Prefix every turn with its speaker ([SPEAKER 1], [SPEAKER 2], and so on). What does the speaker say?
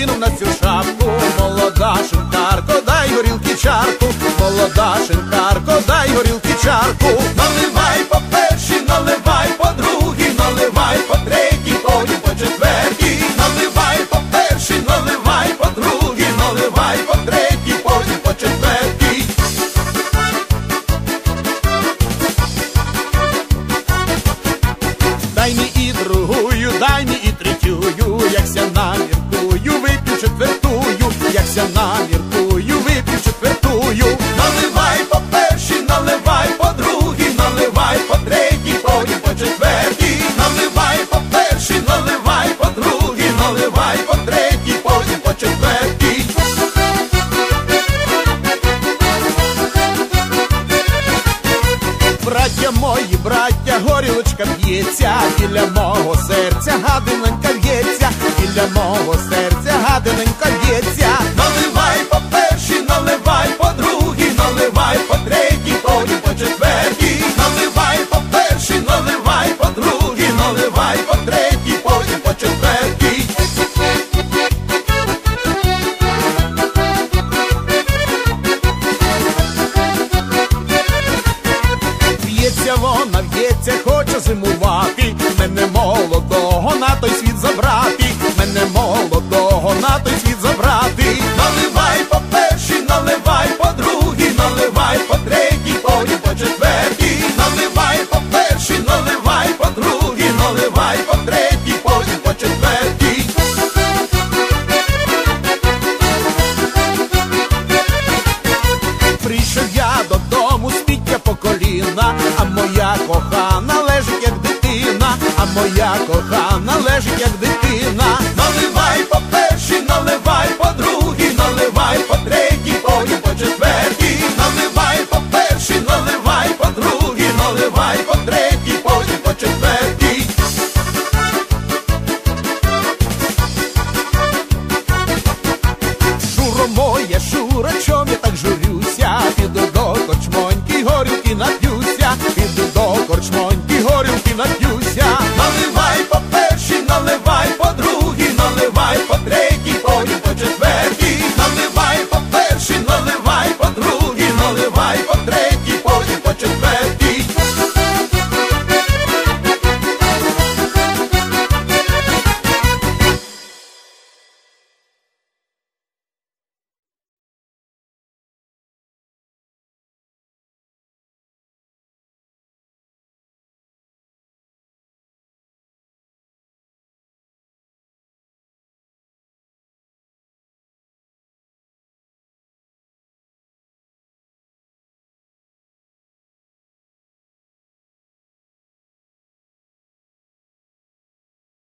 [SPEAKER 1] корчми, кинув на цю шапку. Молода шинкарко, дай горілки чарку, молода шинкарко, дай горілки чарку. Наливай по першій, наливай по другій, наливай по третій, потім по четвертій. Наливай по першій, наливай по другій, наливай по третій, потім по четвертій. Дай мені і другую, дай мені і третюю, якся наміркую, вип'ю четвертую, якся наміркую, вип'ю четвертую. Б'ється, біля мого серця гадиненька б'ється, біля мого серця гадиненька б'ється. Хоче. Мене молодого на той світ забрати. Мене молодого на той світ забрати. Наливай по першій, наливай по другій, наливай по третій, потім по четвертій. Наливай по першій, наливай по другій, наливай по третій, потім по четвертій. Прийшов я додому, сміття по коліна, а моя кохана моя кохана лежить як дитина. Наливай по першій, наливай по другій, наливай по третій, потім по четвертій. Наливай по першій, наливай по другій, наливай по третій, потім по четвертій. Шуро моя, шура, чом я так журюся? Піду до кочмоньки, горілки нап'юся, піду до